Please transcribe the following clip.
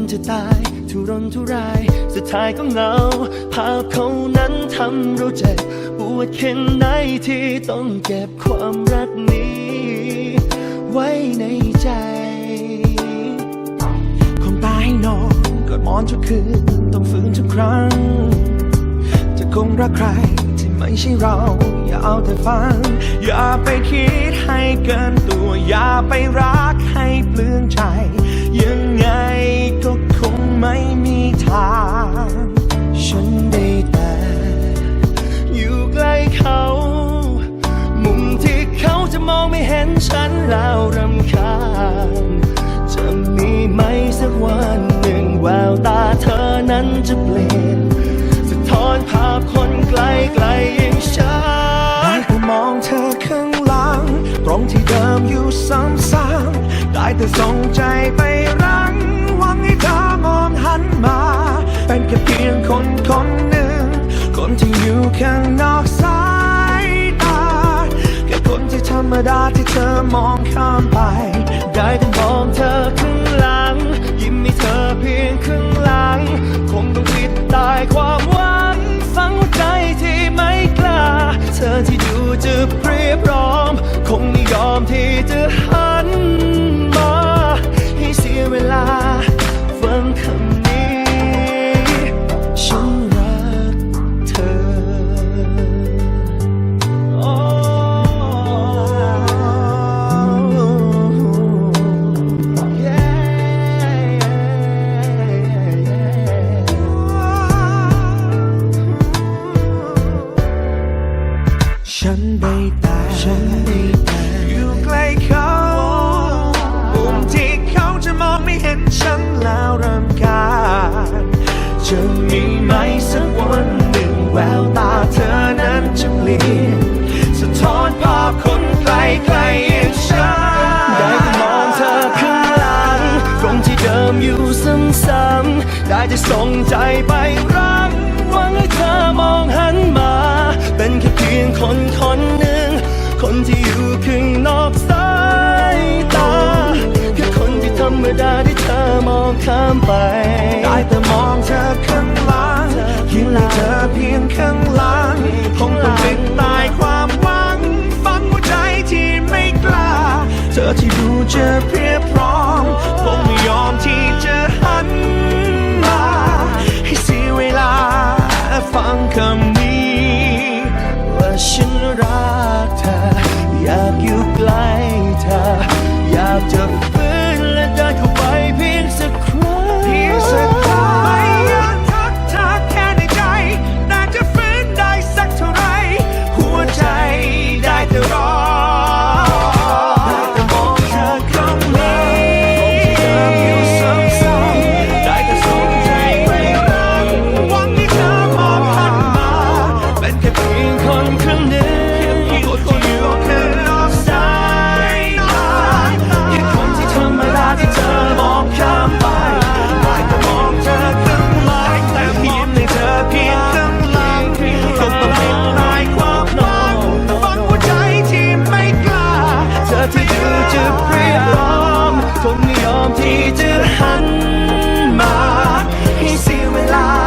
นทุราย สุดท้ายก็เหงา ภาพเขานั้นทำเราเจ็บ ปวดแค่ไหนที่ต้องเก็บความรักนี้ ไว้ในใจ คงตายให้นอนกอดหมอนทุกคืน ต้องฝืนทุกครั้ง จะคงรักใครที่ไม่ใช่เรา อย่าเอาแต่ฟัง อย่าไปคิดให้เกินตัว อย่าไปรักให้เปลืองใจ องไม่เห็นฉันแล้วรำคาญจะมีไหมสักวันหนึ่งแววตาเธอนั้นจะเปลี่ยนสะท้อนภาพคนไกลไกลอย่างฉันได้แต่มองเธอข้างหลัง ตรงที่เดิมอยู่ซ้ำๆได้แต่ส่งใจไปรังหวังให้เธอมองหันมา เป็นแค่เพียงคนคนหนึ่ง คนที่อยู่ข้างนอก ดาที่เธอมองข้ามไป ได้แต่มองเธอข้างหลัง ยิ้มให้เธอเพียงข้างหลัง คงต้องปิดตายความหวังฝังหัวใจที่ไม่กล้า เธอที่ดูจะเพรียบพร้อม คงไม่ยอมที่จะหา มีไหมสักวันหนึ่งแววตาเธอนั้นจะเปลี่ยนสะท้อนภาพคนไกลไกลอย่างฉันได้แต่มองเธอข้างหลังตรงที่เดิมอยู่ซ้ำๆได้แต่ส่งใจไปรักหวังให้เธอมองหันมา เป็นแค่เพียงคนคนหนึ่ง คนที่อยู่ข้างนอกสายตาแค่คนที่ธรรมดาที่เธอมองข้ามไปได้แต่ มให้เธอเพียงข้างหลังคงต้องปิดตายความหวังฟังหัวใจที่ไม่กล้า เธอที่ดูจะเพียบพร้อมคงไม่ยอมที่จะหันมาให้เสียเวลา ฟังคำนี้ว่าฉันรักเธอ อยากอยู่ใกล้เธอ อยากจะ ที่จะหันมาให้เสียเวลา